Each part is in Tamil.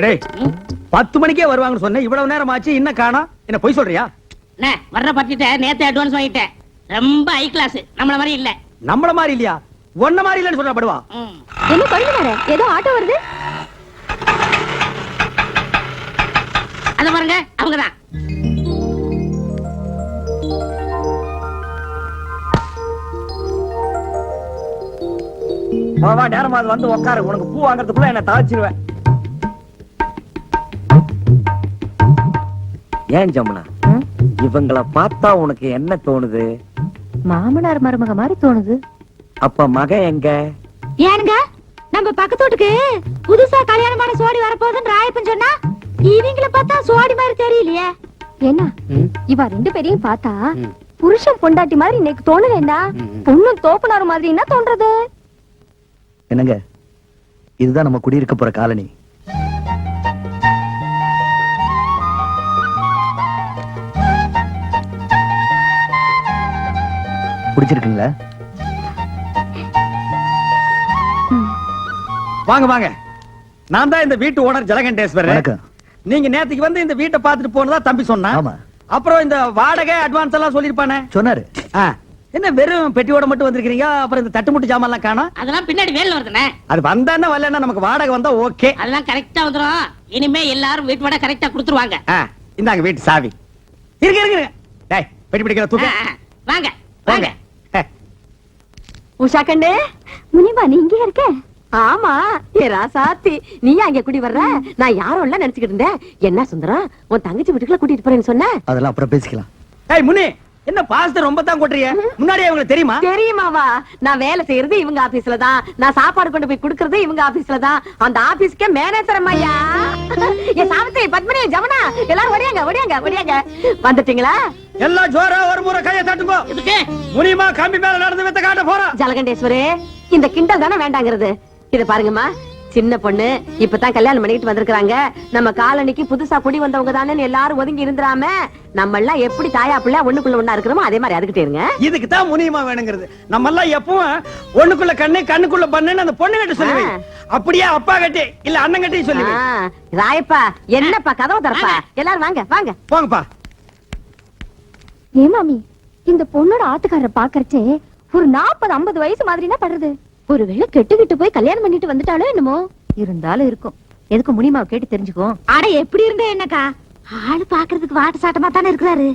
டேய் பத்து மணிக்கே வருவாங்கன்னு சொன்னேன். இவ்வளவு நேரம் ஆச்சு இன்னும் காணோம்? என்ன பொய் சொல்றியா? அண்ணே வர்ற பட்டிட்ட நேத்து அட்வான்ஸ் வாங்கிட்டேன். ரொம்ப ஹை கிளாஸ் நம்மள மாதிரி இல்ல. நம்மள மாதிரி இல்லையா? ஒன்ன மாதிரி இல்லைன்னு சொல்ற படுவா. என்ன கொழுந்துனார ஏதோ ஆட்டோ வருது? அத பாருங்க அவங்கதான். வா நேரமா அது வந்து உட்காரு உனக்கு பூ வாங்குறதுக்குள்ள என்ன தாச்சிருவேன் ஏன் ஜமுனா? இவங்கள பார்த்தா உனக்கு என்ன தோணுது? மாமனார் மருமக மாதிரி தோணுது. அப்ப மகன் எங்க? ஏனுங்க? நம்ம பக்கத்து வீட்டுக்கு புதுசா கல்யாணமான சோடி வரப்போகுதுன்னு ராயப்பன் சொன்னா இவங்கள பார்த்தா சோடி மாதிரி தெரியலையே. என்ன? இவ ரெண்டு பேரையும் பார்த்தா புருஷன் பொண்டாட்டி மாதிரி இன்னைக்கு தோணலா பொண்ணு தோப்புனார் மாதிரி என்ன தோன்றது. என்னங்க? இதுதான் நம்ம குடியிருக்க போற காலனி. பிடிச்சிருக்குங்களா? வாங்க வாங்க. நான் தான் இந்த வீட்டு ஓனர் ஜலகண்டேஸ்வரன். வணக்கம். நீங்க நேத்துக்கு வந்து இந்த வீட்டை பார்த்துட்டு போனதா தம்பி சொன்னா? ஆமா. அப்புறம் இந்த வாடகை அட்வான்ஸ் எல்லாம் சொல்லிருப்பானே சொன்னாரு. என்ன வெறும் பெட்டியோட மட்டும் வந்திருக்கீங்க அப்புறம் இந்த தட்டுமுட்டு ஜாமான் எல்லாம் காணோம்? அதெல்லாம் பின்னாடி வேலை வருதுண்ணே. அது வந்தானே வரலன்னா நமக்கு வாடகை வந்தா ஓகே. அதெல்லாம் கரெக்டா வந்துரும். இனிமே எல்லாரும் வீட்டு வாடகை கரெக்டா கொடுத்துருவாங்க. இந்தாங்க வீட்டு சாவி. இருங்க இருங்க. டேய் பெட்டி பிடிக்கிற தூக்கு. வாங்க. வாங்க. உஷா கண்டு முனிமா நீ இங்கே இருக்க? ஆமா ஏ ராசாத்தி நீ அங்க குடி வர்ற? நான் யாரும் இல்ல நினைச்சுக்கிட்டு இருந்தேன். என்ன சுந்தரம் உன் தங்கச்சி வீட்டுக்குள்ள கூட்டிட்டு போறேன்னு சொன்ன? அதெல்லாம் அப்புறம் பேசிக்கலாம். ஏய் முனி! என்ன பாஸ்டர் ரொம்ப தான் கொட்டுறிய முன்னாடியே உங்களுக்கு தெரியுமா? தெரியுமாவா? நான் வேலை செய்யறது இவங்க ஆபீஸ்ல தான். நான் சாப்பாடு கொண்டு போய் குடுக்கறது இவங்க ஆபீஸ்ல தான். அந்த ஆபீஸ்க்கே மேனேஜர் அம்மையா? என் சாவித்திரி பத்மினி ஜமுனா எல்லாரும் ஒடியாங்க ஒடியாங்க ஒடியாங்க வந்துட்டீங்களா? எல்லாம் ஜோரா ஒரு முறை கையை தட்டுங்கோ. இதுக்கு முனிமா கம்பி மேல நடந்து வித்த காட்ட போறோம் ஜலகண்டேஸ்வரே இந்த கிண்டல் தானே வேண்டாங்கிறது. இது பாருங்கம்மா. சின்ன பொண்ணு இப்பதான் கல்யாணம் பண்ணிட்டு வந்திருக்காங்க நம்ம காலனிக்கு புதுசா குடி வந்தவங்க தானே எல்லாரும் ஒதுங்கி இருந்துராம நம்ம எல்லாம் எப்படி தாயா பிள்ளை ஒண்ணுக்குள்ள ஒண்ணா இருக்கிறோமோ அதே மாதிரி அதுக்கிட்டே இருங்க. இதுக்கு தான் முனியமா வேணுங்கிறது. நம்ம எல்லாம் எப்பவும் ஒண்ணுக்குள்ள கண்ணு கண்ணுக்குள்ள பண்ணுன்னு அந்த பொண்ணு கிட்ட சொல்லி வை. ஆ. அப்படியே அப்பா கட்டி இல்ல அண்ணன் கட்டி சொல்லி வை. ஆ, ராயப்பா என்னப்பா கதவு திறப்பா? எல்லாரும் வாங்க வாங்க. போங்கப்பா. ஏ மாமி இந்த பொண்ணோட ஆத்துக்காரரை பாக்கறச்சே ஒரு நாற்பது ஐம்பது வயசு மாதிரினா படுறது. ஒருவேளை கெட்டுக்கிட்டு போய் கல்யாணம் பண்ணிட்டு வந்துட்டாலோ என்னமோ? இருந்தாலும் இருக்கும். எதுக்கு முடியுமா கேட்டு தெரிஞ்சுக்கோ. அட எப்படி இருந்தே என்னக்கா? ஆளு பாக்குறதுக்கு வாட்டு சாட்டமா தானே இருக்கிறாரு.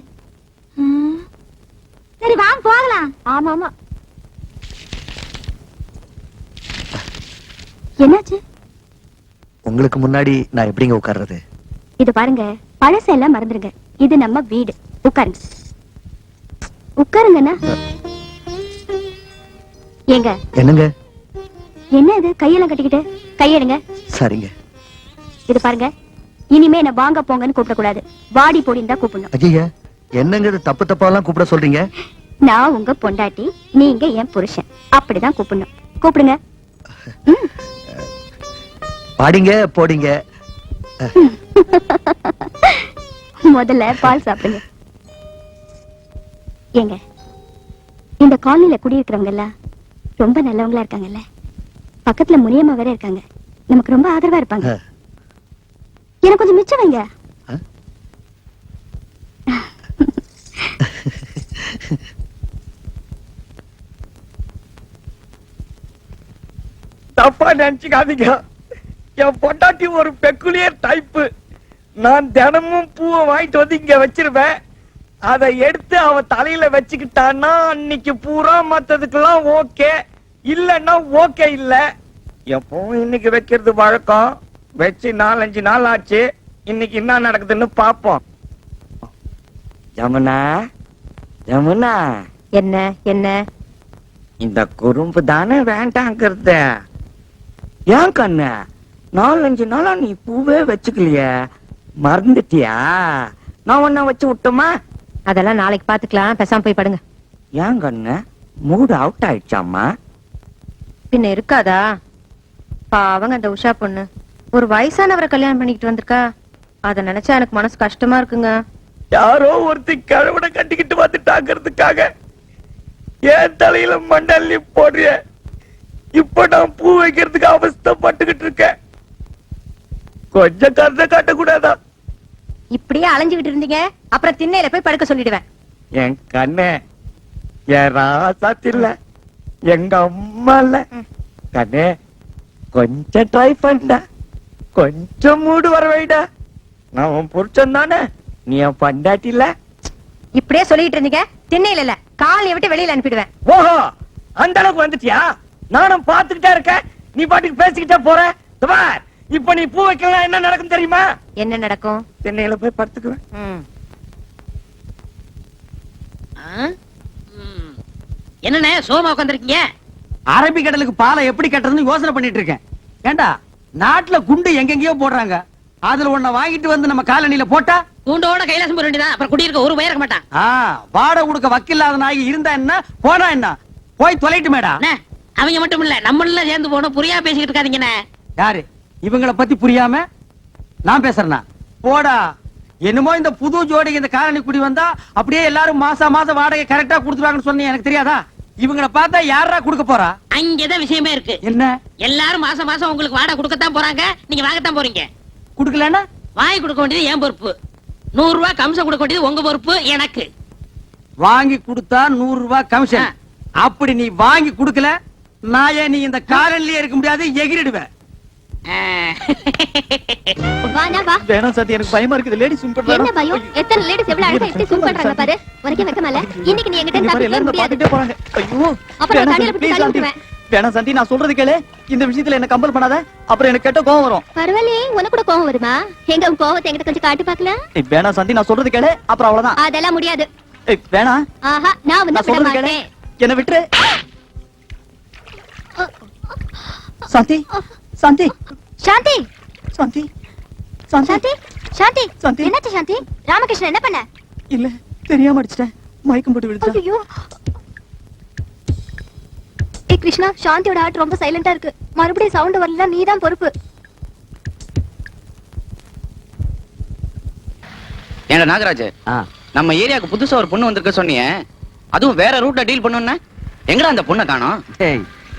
சரி வாங்க போகலாம். ஆமா ஆமா. என்னாச்சு? உங்களுக்கு முன்னாடி நான் எப்படிங்க உட்கார்றது? இது பாருங்க பழசெல்லாம் மறந்துருங்க. இது நம்ம வீடு. உட்காருங்க. உட்காருங்கண்ணா. ஏங்க? என்னங்க? என்ன இது? கையெல்லாம் கட்டிக்கிட்டு? கையெடுங்க. சரிங்க. இது பாருங்க. இனிமே என்ன வாங்க போங்கன்னு கூப்பிடக்கூடாது. வாடி போடின்னு தான் கூப்பிடணும். ஐயா என்னங்க இது? தப்பு தப்பாலாம் கூப்பிட சொல்றீங்க? நான் உங்க பொண்டாட்டி நீங்க என் புருஷன். அப்படிதான் கூப்பிடணும். கூப்பிடுங்க. பாடிங்க. போடிங்க முதல்ல பால் சாப்பிடுங்க. ஏங்க இந்த காலனில குடியிருக்கிறவங்க எல்லாம் ரொம்ப நல்லவங்களா இருக்காங்கல்ல? பக்கத்துல முனியம்மா வேற இருக்காங்க. நமக்கு ரொம்ப ஆதரவா இருப்பாங்க. எனக்கு கொஞ்சம் மிச்சம் வைங்க. தப்பா நினைச்சுக்காதீங்க. என் பொண்டாட்டி ஒரு பெக்குலியர் டைப்பு நான் தினமும் பூவை வாங்கிட்டு வந்து இங்க வச்சிருவேன். அதை எடுத்து அவ தலையில வச்சுக்கிட்டான்னா அன்னைக்கு பூரா மத்ததுக்கெல்லாம் ஓகே இல்லன்னா ஓகே இல்ல. எப்பவும் இன்னைக்கு வைக்கிறது வழக்கம். வச்சு நாலஞ்சு நாள் ஆச்சு. இன்னைக்கு என்ன நடக்குதுன்னு பாப்போம் ஜமுனா ஜமுனா என்ன என்ன? இந்த குறும்பு தானே வேண்டாங்கிறது. ஏன் கண்ணு? நாலஞ்சு நாளா நீ பூவே வச்சுக்கலையே. மறந்துட்டியா? நான் உன்ன வச்சு விட்டுமா? அதெல்லாம் நாளைக்கு பாத்துக்கலாம் பேசாம போய் படுங்க. ஏன் கண்ணு? மூடு அவுட் ஆயிடுச்சாம்மா? பின்ன இருக்காதா? பாவங்க அந்த உஷா பொண்ணு. ஒரு வயசானவரை கல்யாணம் பண்ணிக்கிட்டு வந்திருக்கா. அத நினைச்சா எனக்கு மனசு கஷ்டமா இருக்குங்க. யாரோ ஒருத்தி கழுவட கட்டிக்கிட்டு வந்துட்டாங்கிறதுக்காக ஏன் தலையில மண்டல்லி போடுறிய. இப்ப நான் பூ வைக்கிறதுக்கு அவஸ்தைப்பட்டுக்கிட்டு இருக்கேன். கொஞ்சம் கருத்தை காட்டக்கூடாதா? இப்படியே அலைஞ்சுகிட்டு இருந்தீங்க. அப்புறம் திண்ணையில போய் படுக்க சொல்லிடுவேன். என் கண்ணே என் ராசாத்தில்ல. எங்க அம்மா இல்ல கண்ணே கொஞ்சம் ட்ரை பண்ண. கொஞ்சம் மூடு வர வைடா நான் உன் புருஷன் தானே. நீ என் பண்டாட்டி இல்ல இப்படியே சொல்லிட்டு இருந்தீங்க. திண்ணையில இல்ல. காலையை விட்டு வெளியில அனுப்பிடுவேன். ஓஹோ அந்த அளவுக்கு வந்துட்டியா? நானும் பாத்துக்கிட்டே இருக்கேன். நீ பாட்டுக்கு பேசிக்கிட்டே போற. இதோ பார், இப்ப நீ பூ வைக்கலாம் என்ன நடக்கும் தெரியுமா? என்ன நடக்கும்? சென்னையில போய் படுத்துக்குவேன். என்னண்ணே சோமா உட்காந்துருக்கீங்க அரபிக்கடலுக்கு பாலை எப்படி கட்டுறதுன்னு யோசனை பண்ணிட்டு இருக்கேன். ஏண்டா நாட்டுல குண்டு எங்கெங்கயோ போடுறாங்க. அதுல ஒண்ண வாங்கிட்டு வந்து நம்ம காலனில போட்டா? கூண்டோட கைலாசம் போக வேண்டியதான் அப்புறம் குடியிருக்க ஒரு பயிர் மாட்டான். ஆ வாடகை கொடுக்க வக்கில்லாத நாய் இருந்தா என்ன? போனா என்ன? போய் தொலைட்டு மேடா அவங்க மட்டும் இல்ல நம்மள சேர்ந்து போகணும் புரியா பேசிக்கிட்டு இருக்காதீங்கண்ணே. யாரு? இவங்கள பத்தி புரியாம? நான் பேசுறேனா போடா. என்னமோ இந்த புது ஜோடிக்கு இந்த காலனி குடி வந்தா அப்படியே எல்லாரும் மாசம் மாசம் வாடகை கரெக்டா கொடுத்துருவாங்கன்னு சொன்னீங்க. எனக்கு தெரியாதா? இவங்கள பார்த்தா யாரா கொடுக்க போறா? அங்கதான் விஷயமே இருக்கு. என்ன? எல்லாரும் மாசம் மாசம் உங்களுக்கு வாடகை கொடுக்கத்தான் போறாங்க. நீங்க வாங்கத்தான் போறீங்க. குடுக்கலன்னா? வாங்கி கொடுக்க வேண்டியது என் பொறுப்பு. நூறு ரூபாய் கம்சம் கொடுக்க வேண்டியது உங்க பொறுப்பு எனக்கு. வாங்கி கொடுத்தா நூறு ரூபாய் கமிஷன் அப்படி நீ வாங்கி கொடுக்கல நான் ஏன் நீ இந்த காலனிலேயே இருக்க முடியாது எகிரிடுவேன் வேணாம் சாத்தி எனக்கு பயமா இருக்குது. லேடி சும் என்ன பயம்? எத்தனை லேடிஸ் எவ்வளவு அழகா எப்படி சூம் பண்றாங்க பாரு. உனக்கே வெக்கமல இன்னைக்கு நீ என்கிட்ட பாத்துட்டே போறாங்க ஐயோ. அப்புறம் சாந்தி, தள்ளி. வேணாம் நான் சொல்றது கேளு. இந்த விஷயத்துல என்ன கம்பல் பண்ணாத. அப்புறம் எனக்கு கெட்ட கோவம் வரும். பரவாயில்லையே உனக்கு கூட கோவம் வருமா? எங்க கோவத்தை என்கிட்ட கொஞ்சம் காட்டி பார்க்கலாம் வேணாம் சாந்தி நான் சொல்றது கேளு. அப்புறம் அவ்வளவுதான். அதெல்லாம் முடியாது. ஏய், வேணாம். ஆஹா நான் வந்து சொல்றது கேளு. என்ன விட்டுரு. சாந்தி சாந்தி. சாந்தி! சாந்தி! சாந்தி! சாந்தி! சாந்தி! சாந்தி. என்னாச்சு சாந்தி? ராமகிருஷ்ணன் என்ன பண்ண? இல்ல தெரியாம அடிச்சிட்டேன். மயக்கம் போட்டு விழுந்துட்டேன். ஐயோ! ஏ கிருஷ்ணா சாந்தியோட ஹார்ட் ரொம்ப சைலண்டா இருக்கு. மறுபடியும் சவுண்ட் வரல நீ தான் பொறுப்பு. ஏன்டா நாகராஜ் நம்ம ஏரியாவுக்கு புதுசா ஒரு பொண்ணு வந்திருக்க சொன்னியே. அதுவும் வேற ரூட்ல டீல் பண்ணுன்னா எங்கடா அந்த பொண்ணை காணோம்?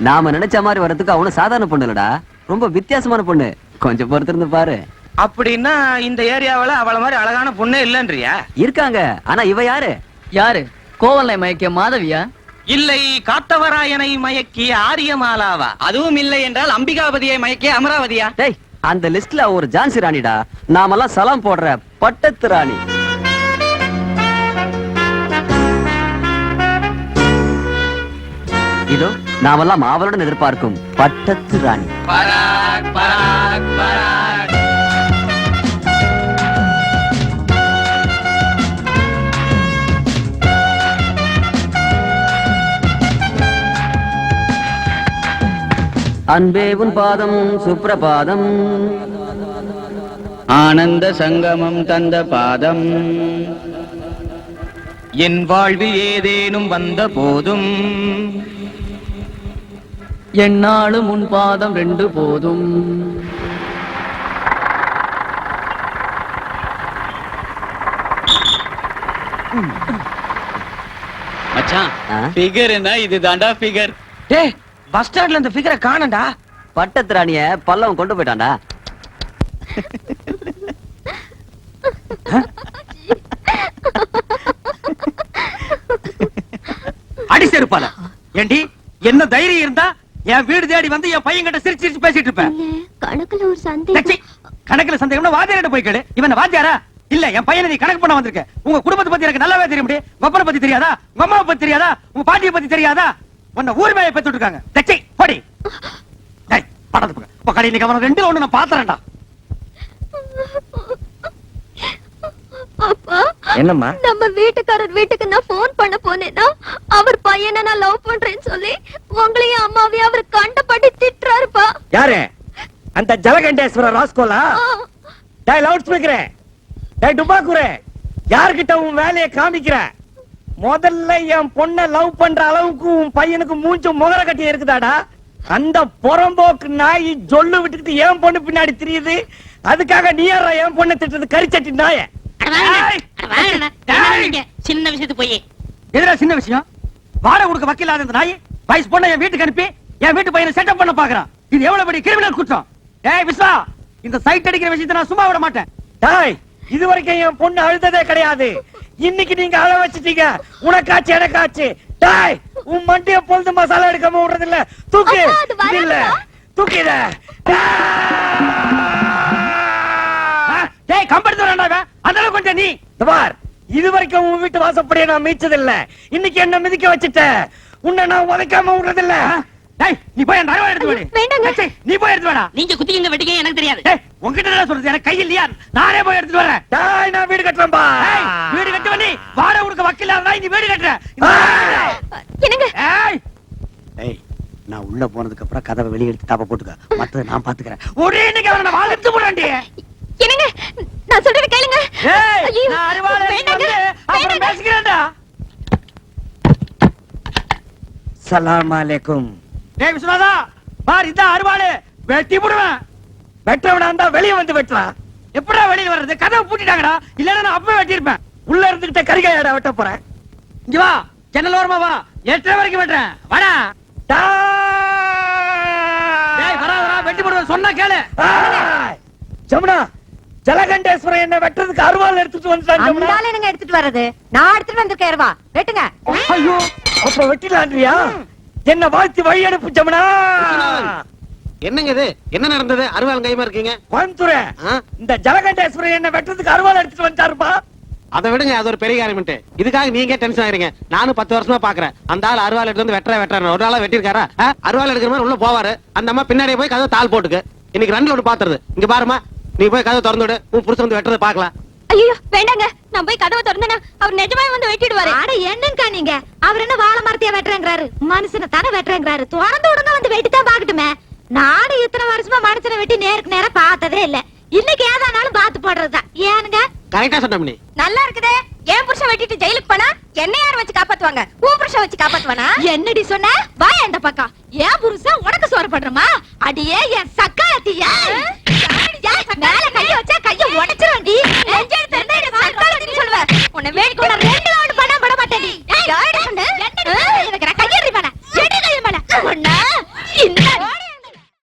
நாம நினைச்ச மாதிரி வர்றதுக்கு அவனு சாதாரண பொண்ணு இல்லடா. ரொம்ப வித்தியாசமான பொண்ணு. கொஞ்சம் பொறுத்திருந்து பாரு. அப்படின்னா இந்த ஏரியாவுல அவள மாதிரி அழகான பொண்ணே இல்லன்றியா? இருக்காங்க. ஆனா இவ யாரு? யாரு? கோவலை மயக்க மாதவியா? இல்லை காத்தவராயனை மயக்கிய ஆரியமாலாவா? அதுவும் இல்லை என்றால் அம்பிகாபதியை மயக்கிய அமராவதியா? டேய் அந்த லிஸ்ட்ல ஒரு ஜான்சி ராணிடா. நாமெல்லாம் சலாம் போடுற பட்டத்து ராணி. நாமெல்லாம் ஆவலுடன் எதிர்பார்க்கும் பட்டத்து ராணி. பராக் பராக் பராக். அன்பே உன் பாதம் சுப்ரபாதம். ஆனந்த சங்கமம் தந்த பாதம். என் வாழ்வில் ஏதேனும் வந்த போதும் என்னாலும் உன் பாதம் ரெண்டு போதும். மச்சான்? ஃபிகர் என்ன இது தாண்டா ஃபிகர் டேய் பஸ் ஸ்டாண்ட்ல இந்த ஃபிகரை காணண்டா பட்டத்து ராணிய பல்லவன் கொண்டு போயிட்டான்டா. அடி செருப்பால. ஏண்டி என்ன தைரியம் இருந்தா என் வீடு தேடி வந்து என் பையன் கிட்ட சிரிச்சு சிரிச்சு பேசிட்டு இருப்பேன். கணக்குல ஒரு சந்தேகம். கணக்குல சந்தேகம்னா வாத்தியார்ட்ட போய் கேளு. இவன் வாத்தியாரா? இல்ல என் பையனை நீ கணக்கு பண்ண வந்திருக்க. உங்க குடும்பத்தை பத்தி எனக்கு நல்லாவே தெரியும் உங்க பத்தி தெரியாதா? உங்க அம்மாவை பத்தி தெரியாதா? உங்க பாட்டியை பத்தி தெரியாதா? உன்னை ஊர் மேய பெத்து இருக்காங்க. தச்சி போடி. படத்து பக்கம் உங்க கடை இன்னைக்கு அவன ரெண்டுல ஒண்ணு நான் பாத்துறேன்டா. அப்பா என்னம்மா? நம்ம வீட்டுக்காரர் வீட்டுக்கு நான் போன் பண்ண போனேன்னா அவர் பையனை நான் லவ் பண்றேன்னு சொல்லி உங்களையும் அம்மாவையும் அவர் கண்டபடி திட்டுறாருப்பா. யாரு? அந்த ஜலகண்டேஸ்வர ராஸ்கோலா? டேய் லவுட் ஸ்பீக்கரே டேய் டுபாக்குரே யார்கிட்ட உன் வேலையை காமிக்கிற? முதல்ல என் பொண்ண லவ் பண்ற அளவுக்கு உன் பையனுக்கு மூஞ்சும் முகர கட்டி இருக்குதாடா. அந்த புறம்போக்கு நாய் ஜொல்லு விட்டுக்கிட்டு என் பொண்ணு பின்னாடி தெரியுது. அதுக்காக நீ யாரா என் பொண்ணை திட்டுறது? கரிச்சட்டி நாய. சின்ன விஷயத்துக்கு போய். எதுனா சின்ன விஷயம்? வாடகை கொடுக்க வக்கீலாத இந்த நாய் வயசு பொண்ணை என் வீட்டுக்கு அனுப்பி என் வீட்டு பையனை செட்டப் பண்ண பாக்குறான். இது எவ்வளவு பெரிய கிரிமினல் குற்றம்? ஏய் விஸ்வா இந்த சைட் அடிக்கிற விஷயத்தை நான் சும்மா விட மாட்டேன். டாய் இது வரைக்கும் என் பொண்ணு அழுததே கிடையாது. இன்னைக்கு நீங்க அழ வச்சிட்டீங்க. உனக்காச்சு எனக்காச்சு. டாய் உன் மண்டிய பொழுது மசாலா எடுக்காம விடுறது இல்ல. தூக்கு இல்ல. தூக்கிட டேய் கம்பெடுத்து வரேன்டா அந்த அளவுக்கு கொஞ்சம் நீ. பார் இது வரைக்கும் உன் வீட்டு வாசப்படிய நான் மீச்சது இல்ல இன்னைக்கு என்ன மிதிக்க வச்சுட்ட. உன்னை நான் உதைக்காம விடுறது இல்ல டேய் நீ போய் அந்த அருவா எடுத்து வேண்டாங்க. டேய், நீ போய் எடுத்து வாடா. நீங்க குத்திக்கிங்க வெட்டிக்க எனக்கு தெரியாது. டேய் உன்கிட்ட என்ன சொல்றது? எனக்கு கை இல்லையா? நானே போய் எடுத்துட்டு வரேன் டாய் நான் வீடு கட்டுறேன்பா வீடு கட்டுவ நீ. வாடகை கொடுக்க வக்கீல் இருந்தா நீ வீடு கட்டுற. ஏய். என்னங்க? ஏய். ஏய் நான் உள்ள போனதுக்கு அப்புறம் கதவை வெளிய எடுத்து தாப்ப போட்டுக்க. மத்தத நான் பாத்துக்கிறேன். ஒரே இன்னைக்கு அவனை வாழ எடுத்து போடாண்டி என்னங்க? நான் சொல்றத கேளுங்க. ஐயோ, நான் அருவாளை எடுத்து வேண்டாங்க, அப்புறம். பேசிக்கிறேன்டா. சலாம் அலைக்கும். டேய் விஸ்வநாதா பார் இந்த அருவாளு வெட்டி போடுவேன். வெட்டவனா இருந்தா வெளிய வந்து வெட்டலாம் எப்படா வெளியில வர்றது? கதவை பூட்டிட்டாங்கடா. இல்லன்னா நான் அப்பவே வெட்டியிருப்பேன். உள்ள இருந்துகிட்ட கரிகாயடா வெட்ட போறேன். இங்க வா ஜன்னல் ஓரமா வா. எட்டரை வரைக்கும் வெட்டுறேன். வாடா. டேய் வரா வரா வெட்டி போடுவேன். சொன்னா கேளு. ஆய்! ஜமுனா ஜலகண்டேஸ்வரன் என்ன வெட்டுறதுக்கு அருவாள் எடுத்துட்டு வந்துட்டான் ஜமுனா என்னங்க எடுத்துட்டு வர்றது? நான் எடுத்துட்டு வந்திருக்கேன் ரூபா வெட்டுங்க. ஐயோ அப்ப வெட்டிலான்றியா என்ன வாழ்த்தி வழி அனுப்பு ஜமுனா. என்னங்க இது? என்ன நடந்தது? அருவாள் கைமா இருக்கீங்க? கோயம்புத்தூரே? இந்த ஜலகண்டேஸ்வரன் என்ன வெட்டுறதுக்கு அருவாள் எடுத்துட்டு வந்துட்டாருப்பா அதை விடுங்க அது ஒரு பெரிய காரியம் இதுக்காக நீங்க டென்ஷன் ஆயிருங்க நானும் பத்து வருஷமா பாக்குறேன். அந்த ஆள் அருவாள் எடுத்து வந்து வெட்டுற வெட்டுற ஒரு நாளா வெட்டிருக்காரா? அருவாள் எடுக்கிற மாதிரி உள்ள போவாரு. அந்த அம்மா பின்னாடியே போய் கதவை தாள் போட்டுக்கு. இன்னைக்கு ரெண்டு ஒன்று பாத்துறது. இங்க பாருமா நீ போய் கதவை திறந்து விடு. உன் புருஷன் வந்து வெட்டுறதை பாக்கலாம் ஐயோ வேண்டாங்க. நான் போய் கதவை திறந்தேனா அவர் நிஜமாவே வந்து வெட்டிடுவாரு. அட என்னங்கா நீங்க? அவர் என்ன வாழை மரத்தையா வெட்டுறேங்கிறாரு? மனுஷனை தானே வெட்டுறேங்கிறாரு? திறந்து விடுங்க வந்து வெட்டி தான் பாக்கட்டுமே நாடு இத்தனை வருஷமா மனுஷனை வெட்டி நேருக்கு நேரா பார்த்ததே இல்ல. இன்னைக்கு ஏதானாலும் பார்த்து போடுறதுதான். ஏனுங்க? கரெக்டா சொன்ன நீ நல்லா இருக்குதே. என் புருஷன் வெட்டிட்டு ஜெயிலுக்கு போனா என்ன யார் வச்சு காப்பாத்துவாங்க? உன் புருஷன் வச்சு காப்பாத்துவானா? என்னடி சொன்ன? வா அந்த பக்கம். என் புருஷன் உனக்கு சோறு பண்றமா அடியே என் சக்காத்தியா? மேல கைய வச்சா கைய உடைச்சிருவண்டி நெஞ்செடுத்து இருந்தா எனக்கு சத்தாலத்தின்னு சொல்லுவேன் உன்னை வேடிக்கை ரெண்டு ரவுண்ட் பண்ணா பட மாட்டேன்